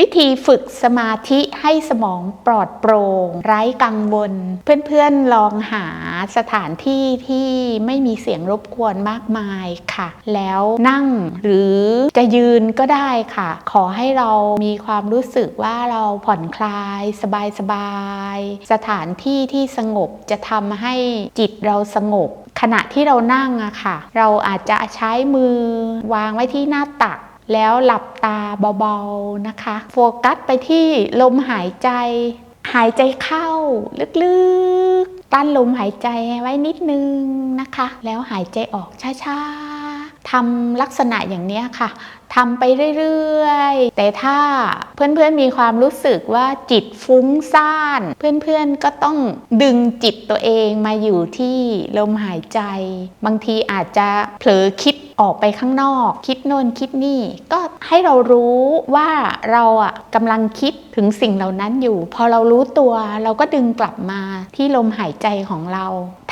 วิธีฝึกสมาธิให้สมองปลอดโปร่งไร้กังวล เพื่อนๆลองหาสถานที่ที่ไม่มีเสียงรบกวนมากมายค่ะ แล้วนั่งหรือจะยืนก็ได้ค่ะ ขอให้เรามีความรู้สึกว่าเราผ่อนคลายสบายๆสถานที่ที่สงบจะทำให้จิตเราสงบ ขณะที่เรานั่งอะค่ะ เราอาจจะใช้มือวางไว้ที่หน้าตัก แล้วหลับตาเบาๆนะคะ โฟกัสไปที่ลมหายใจ หายใจเข้าลึกๆ ตั้นลมหายใจไว้นิดนึงนะคะ แล้วหายใจออกช้าๆทำลักษณะอย่างนี้ค่ะทำไปเรื่อยๆ แต่ถ้าเพื่อนๆมีความรู้สึกว่าจิตฟุ้งซ่าน เพื่อนๆก็ต้องดึงจิตตัวเองมาอยู่ที่ลมหายใจ บางทีอาจจะเผลอคิด ออกไปข้างนอก คิดโน่นคิดนี่ ก็ให้เรารู้ว่าเราอะกำลังคิดถึงสิ่งเหล่านั้นอยู่ พอเรารู้ตัวเราก็ดึงกลับมาที่ลมหายใจของเรา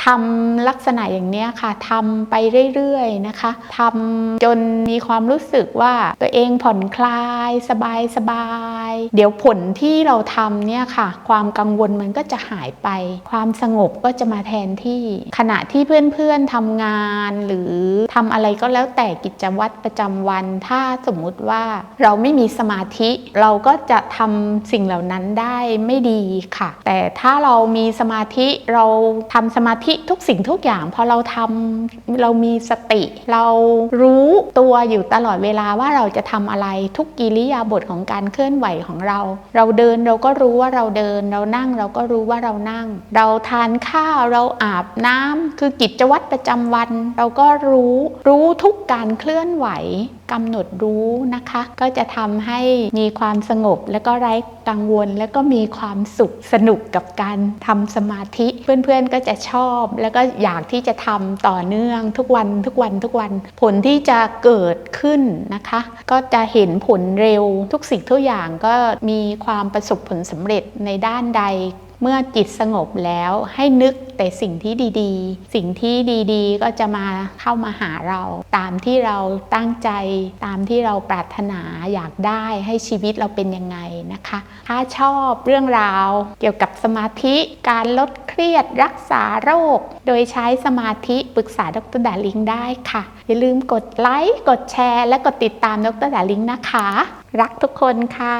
ทำลักษณะอย่างนี้ค่ะทำไปเรื่อยๆนะคะทำจนมีความรู้สึกว่าตัวเองผ่อนคลายสบายสบายๆเดี๋ยวผลที่เราทำเนี่ยค่ะ ความกังวลมันก็จะหายไป ความสงบก็จะมาแทนที่ ขณะที่เพื่อนๆทำงานหรือทำอะไรก็แล้วแต่กิจวัตรประจำวัน ถ้าสมมุติว่าเราไม่มีสมาธิ เราก็จะทำสิ่งเหล่านั้นได้ไม่ดีค่ะ แต่ถ้าเรามีสมาธิเราทำสมาธิทุกสิ่งทุกอย่างพอเราทำเรามีสติ เรารู้ตัวอยู่ตลอดเวลาว่าเราจะทำอะไรทุกกิริยาบถของการเคลื่อนไหวของเรา เราเดินเราก็รู้ว่าเราเดิน เรานั่งเราก็รู้ว่าเรานั่ง เราทานข้าวเราอาบน้ำคือกิจวัตรประจำวัน เราก็รู้รู้ทุกการเคลื่อนไหวกำหนดรู้นะคะ ก็จะทำให้มีความสงบ และก็ไร้กังวล และก็มีความสุขสนุกกับการทำสมาธิ เพื่อนๆก็จะชอบ แล้วก็อยากที่จะทำต่อเนื่องทุกวันทุกวันทุกวัน ผลที่จะเกิดขึ้นนะคะ ก็จะเห็นผลเร็วทุกสิ่งทุกอย่างก็มีความประสบผลสำเร็จในด้านใด เมื่อจิตสงบแล้วให้นึกแต่สิ่งที่ดี ๆ สิ่งที่ดีๆ ก็จะมาเข้ามาหาเรา ตามที่เราตั้งใจ ตามที่เราปรารถนาอยากได้ให้ชีวิตเราเป็นยังไงนะคะ ถ้าชอบเรื่องราวเกี่ยวกับสมาธิการลดเครียดรักษาโรค โดยใช้สมาธิปรึกษาดรดาลิงได้ค่ะ อย่าลืมกดไลค์กดแชร์ และกดติดตามดรดาลิงนะคะ รักทุกคนค่ะ